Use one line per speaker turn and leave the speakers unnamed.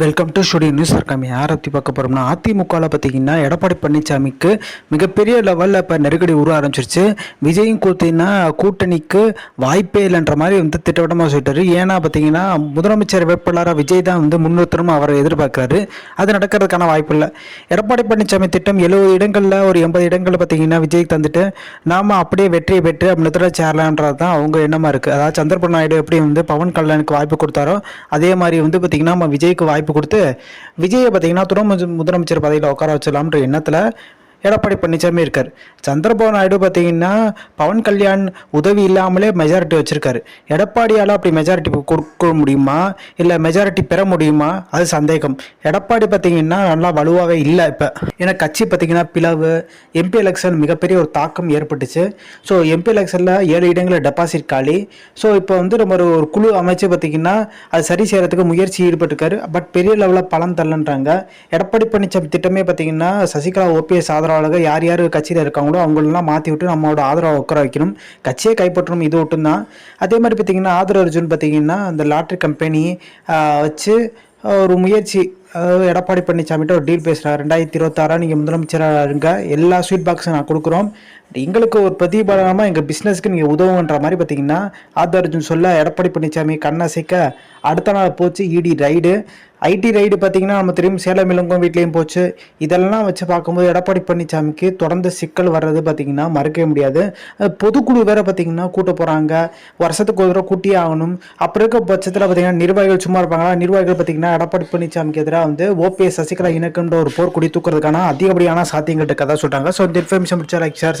Welcome to studio news இருக்காம யாரை பற்றி பார்க்க போகிறோம்னா அதிமுகவில் பார்த்தீங்கன்னா எடப்பாடி பழனிசாமிக்கு மிகப்பெரிய லெவலில் இப்போ நெருக்கடி உருவ ஆரம்பிச்சிருச்சு. விஜயும் கூத்தினா கூட்டணிக்கு வாய்ப்பே இல்லைன்ற மாதிரி வந்து திட்டவட்டமாக சொல்லிட்டாரு. ஏன்னா பார்த்தீங்கன்னா முதலமைச்சர் வேட்பாளராக விஜய் தான் வந்து முன்னிறுத்தணும் அவரை எதிர்பார்க்குறாரு. அது நடக்கிறதுக்கான வாய்ப்பு இல்லை. எடப்பாடி பழனிசாமி திட்டம் எழுபது இடங்களில் ஒரு எண்பது இடங்களில் பார்த்தீங்கன்னா விஜய் தந்துட்டு நாம் அப்படியே வெற்றியை பெற்று முதல்வர் சேரலான்றது தான் அவங்க எண்ணமாக இருக்குது அதாவது சந்திரபாபு நாயுடு எப்படி வந்து பவன் கல்யாணுக்கு வாய்ப்பு கொடுத்தாரோ அதே மாதிரி வந்து பார்த்திங்கன்னா நம்ம விஜய்க்கு வாய்ப்பு கொடுத்து விஜயை பார்த்தீங்கன்னா துணை முதலமைச்சர் பதவியில் உட்கார வச்சிடலாம்ன்ற எண்ணத்தில் எடப்பாடி பழனிசாமி இருக்கார். சந்திரபாபு நாயுடு பார்த்தீங்கன்னா பவன் கல்யாண் உதவி இல்லாமலே மெஜாரிட்டி வச்சிருக்காரு. எடப்பாடியால் அப்படி மெஜாரிட்டி கொடுக்க முடியுமா? இல்லை மெஜாரிட்டி பெற முடியுமா? அது சந்தேகம். எடப்பாடி பார்த்தீங்கன்னா நல்லா வலுவாகவே இல்லை இப்போ. ஏன்னா கட்சி பார்த்தீங்கன்னா பிளவு எம்பி எலெக்ஷன் மிகப்பெரிய ஒரு தாக்கம் ஏற்பட்டுச்சு. ஸோ எம்பி எலெக்ஷனில் ஏழு இடங்களில் டெபாசிட் காலி. ஸோ இப்போ வந்து நம்ம ஒரு ஒரு குழு அமைச்சு பார்த்தீங்கன்னா அது சரி செய்கிறதுக்கு முயற்சி ஈடுபட்டிருக்காரு. பட் பெரிய லெவலில் பலன் தள்ளன்றாங்க எடப்பாடி பழனிசாமி திட்டமே பார்த்தீங்கன்னா சசிகலா ஓபிஎஸ் ஆதரவாளர்கள் யார் யார் கட்சியில் இருக்காங்களோ அவங்களெல்லாம் மாற்றி விட்டு நம்மளோட ஆதரவை உட்கார வைக்கணும். கட்சியை கைப்பற்றணும் இது மட்டும் தான் அதே மாதிரி பார்த்தீங்கன்னா ஆதரவு அர்ஜுன் பார்த்திங்கன்னா அந்த லாட்ரி கம்பெனி வச்சு ஒரு முயற்சி அதாவது எடப்பாடி பழனிசாமிகிட்ட ஒரு டீல் பேசுகிறார் ரெண்டாயிரத்தி இருபத்தாறாக நீங்கள் முதலமைச்சராக இருங்க எல்லா ஸ்வீட் பாக்ஸும் நான் கொடுக்குறோம். எங்களுக்கு ஒரு பிரதிபலனமாக எங்கள் பிஸ்னஸ்க்கு நீங்கள் உதவுன்ற மாதிரி பார்த்தீங்கன்னா ஆதார்ஜுன் சொல்ல எடப்பாடி பழனிசாமி கண்ணசைக்க அடுத்த நாள் போச்சு இடி ரைடு ஐடி ரைடு பார்த்தீங்கன்னா நம்ம திரும்பி சேலம் இளங்கோ வீட்லேயும் போச்சு. இதெல்லாம் வச்சு பார்க்கும்போது எடப்பாடி பழனிசாமிக்கு தொடர்ந்து சிக்கல் வர்றது பார்த்தீங்கன்னா மறக்கவே முடியாது. பொதுக்குழு வேறு பார்த்தீங்கன்னா கூட்ட போகிறாங்க வருஷத்துக்கு ஒரு தடவை கூட்டி ஆகணும். அப்புறம் இருக்க பட்சத்தில் பார்த்தீங்கன்னா நிர்வாகிகள் சும்மா இருப்பாங்களா? நிர்வாகிகள் பார்த்தீங்கன்னா எடப்பாடி பழனிசாமிக்கு எதிராக வந்து ஓபிஎஸ் சசிகலா இணக்கன்ற ஒரு போர் குடி தூக்குறதுக்கான அதிகப்படியான சாத்தியங்கள் கதை சொல்கிறாங்க ஸோ இந்த இன்ஃபர்மேஷன் முடிச்சா like share